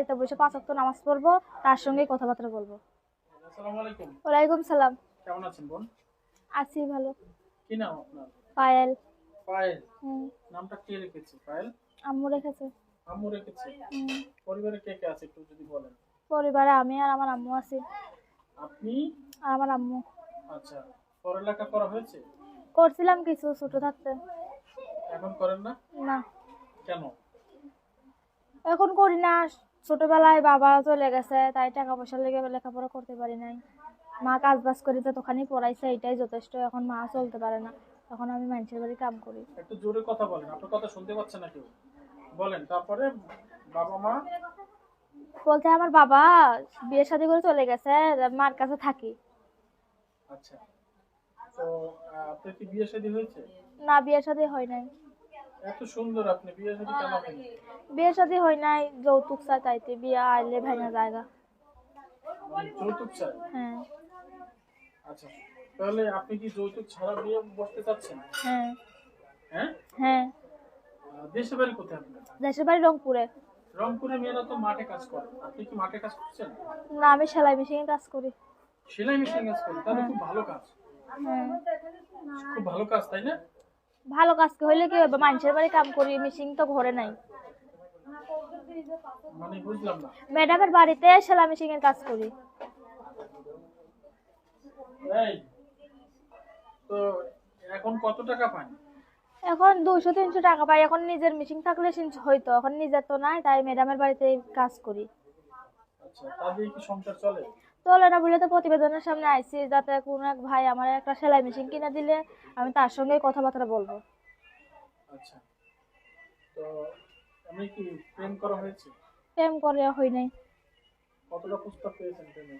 বাড়িতে বসে পাঁচ ওয়াক্ত নামাজ পড়ব তার সঙ্গেই কথাবার্তা বলব। ওয়ালাইকুম সালাম। কেমন আছেন বোন? আছি ভালো। কি নাম আপনার? পায়েল। পায়েল। নামটা কে রেখেছে পায়েল? আম্মু রেখেছে। আম্মু রেখেছে? পরিবারে কে কে আছে একটু যদি বলেন? পরিবারে আমি আর আমার আম্মু আছি। আপনি? আর আমার আম্মু। আচ্ছা পড়ালেখা করা হয়েছে? করছিলাম কিছু ছোট থাকতে। এখন করেন না? না। কেন? এখন করি না ছোটবেলায় বাবা চলে গেছে তাই টাকা পয়সা লেগে লেখাপড়া করতে পারি নাই। মা কাজ বাজ করিতে তখনই পড়াইছে এটাই যথেষ্ট এখন মা চলতে পারে না। তখন আমি মানুষের বাড়ি কাম করি। একটু জোরে কথা বলেন আপনার কথা শুনতে পাচ্ছে না কেউ। বলেন তারপরে বাবা মা? বলতে আমার বাবা বিয়ে শাদী করে চলে গেছে মার কাছে থাকি। আচ্ছা। তো আপনার কি বিয়ে শাদী হয়েছে? না বিয়ে শাদী হয় নাই। এত সুন্দর আপনি বিয়ে শাদী কেন হয়নি বিয়ে শাদী হয় নাই যৌতুক চাই তাইতে বিয়ে আইলে ভাঙা জায়গা। মানে যৌতুক চাই হ্যাঁ। আচ্ছা তাহলে আপনি কি যৌতুক ছাড়া বিয়ে বসতে চাচ্ছেন? হ্যাঁ। হ্যাঁ? হ্যাঁ। দেশের বাড়ি কোথায় আপনার? দেশের বাড়ি রংপুরে। রংপুরে মেয়েরা তো মাঠে কাজ করে। আপনি কি মাঠে কাজ করছেন? না আমি সেলাই মেশিনে কাজ করি। সেলাই মেশিন কাজ করেন তাহলে খুব ভালো কাজ। হ্যাঁ। খুব ভালো কাজ তাই না? ভালো কাজ হইলে কি হবে? মানুষের বাড়ি কাম করি মেশিন তো ঘরে নাই। মানে ম্যাডামের বাড়িতে সেলাই মেশিনের কাজ করি। তো এখন কত টাকা পান? এখন দুশো তিনশো টাকা পাই। এখন নিজের মেশিন থাকলে হয়তো এখন নিজের তো নাই তাই ম্যাডামের বাড়িতে কাজ করি। আচ্ছা তা কি সংসার চলে? চলে না বলে তো প্রতিবেদনের সামনে আইছি যাতে কোনো এক ভাই আমার একটা সেলাই মেশিন কিনে দিলে আমি তার সঙ্গে কথাবার্তা বলব। আচ্ছা। তো আমি কি প্রেম করা হয়েছে? প্রেম করে হই নাই। কতটা প্রস্তাব পেয়েছেন প্রেমে?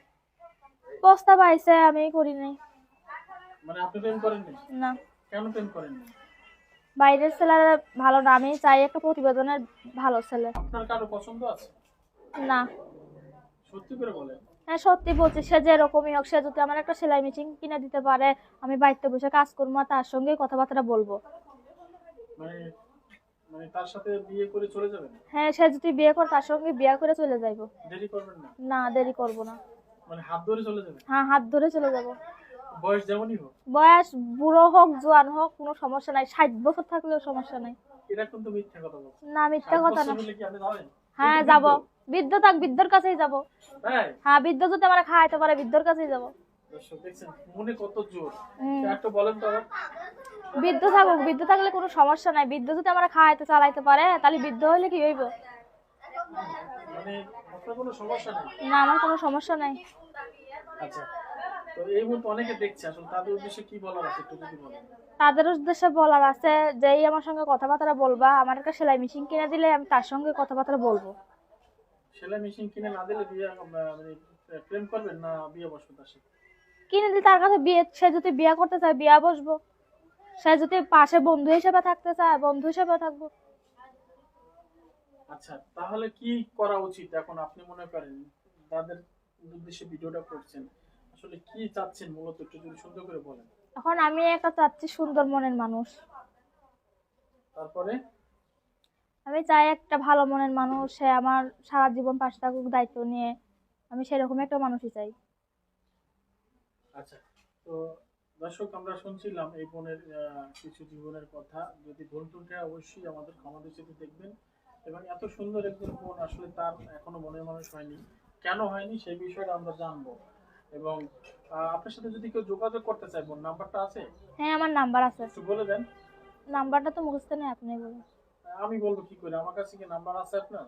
প্রস্তাব আইছে আমি করি নাই। মানে আপনি প্রেম করেননি না। কেন প্রেম করেননি বাইরের ভালো না আমি চাই একটা প্রতিবেদনের ভালো ছেলে। আপনার কারও পছন্দ আছে? না। সত্যি করে বলেন। হ্যাঁ সত্যি বলছি সে যেরকমই হোক সে যদি আমার একটা সেলাই মেশিন কিনে দিতে পারে আমি বাড়িতে বসে কাজ করব আর তার সঙ্গে কথাবার্তা বলব। মানে মানে হ্যাঁ সে যদি বিয়ে করে তার সঙ্গে বিয়ে করে চলে যাইবো। না? দেরি করব না। মানে হাত ধরে চলে যাবেন? হ্যাঁ হাত ধরে চলে যাব। বয়স যেমনই হোক। বয়স বুড়ো হোক জোয়ান হোক কোনো সমস্যা নাই। ষাট বছর থাকলেও সমস্যা নাই। এটা কিন্তু মিথ্যা কথা না মিথ্যা কথা না। হ্যাঁ যাব। বৃদ্ধ থাক বৃদ্ধর কাছেই যাব। তাই হ্যাঁ বৃদ্ধ যদি আমার খাওয়াইতে পারে বৃদ্ধর কাছেই যাব। মনে কত জোর। একটু বলেন তো বৃদ্ধ থাকুক বৃদ্ধ থাকলে কোনো সমস্যা নাই। বৃদ্ধ যদি আমার খাওয়াইতে চালাইতে পারে তাহলে বৃদ্ধ হইলে কি হইব? মানে না আমার কোনো সমস্যা নাই। আচ্ছা তাদের উদ্দেশ্যে বলার আছে যেই আমার সঙ্গে কথাবার্তা বলবা আমার একটা সেলাই মেশিন কিনে দিলে আমি তার সঙ্গে কথাবার্তা বলব। সেলাই মেশিন কিনে না দিলে বিয়ে মানে প্রেম করবেন না বিয়ে বসবেন তার সাথে? কিনে দিলে তার কাছে বিয়ে সে যদি বিয়ে করতে চায় বিয়া বসবো। সে যদি পাশে বন্ধু হিসেবে থাকতে চায় বন্ধু হিসেবে থাকব। আচ্ছা তাহলে কি করা উচিত? এখন আপনি মনে করেন তাদের উদ্দেশ্যে ভিডিওটা করছেন আসলে কি চাচ্ছেন মূলত? একটু যদি সুন্দর করে বলেন। এখন আমি একটা চাচ্ছি সুন্দর মনের মানুষ। তারপরে? আমি চাই একটা ভালো মনের মানুষ সে আমার সারা জীবন পাশে থাকুক দায়িত্ব নিয়ে। আমি সেরকম একটা মানুষই চাই। আচ্ছা তো দর্শক আমরা শুনছিলাম এই বোনের কিছু জীবনের কথা। যদি ভুল ত্রুটি অবশ্যই আমাদের ক্ষমা দৃষ্টিতে দেখবেন। এবং এত সুন্দর একজন বোন আসলে তার এখনও মনের মানুষ হয়নি। কেন হয়নি সেই বিষয়টা আমরা জানব। এবং আপনার সাথে যদি কেউ যোগাযোগ করতে চায় বোন নাম্বারটা আছে? হ্যাঁ আমার নাম্বার আছে। একটু বলে দেন। নাম্বারটা তো মুখস্থ নেই আপনি বলুন। আমি বলব কি করে? আমার কাছে কি নাম্বার আছে আপনার?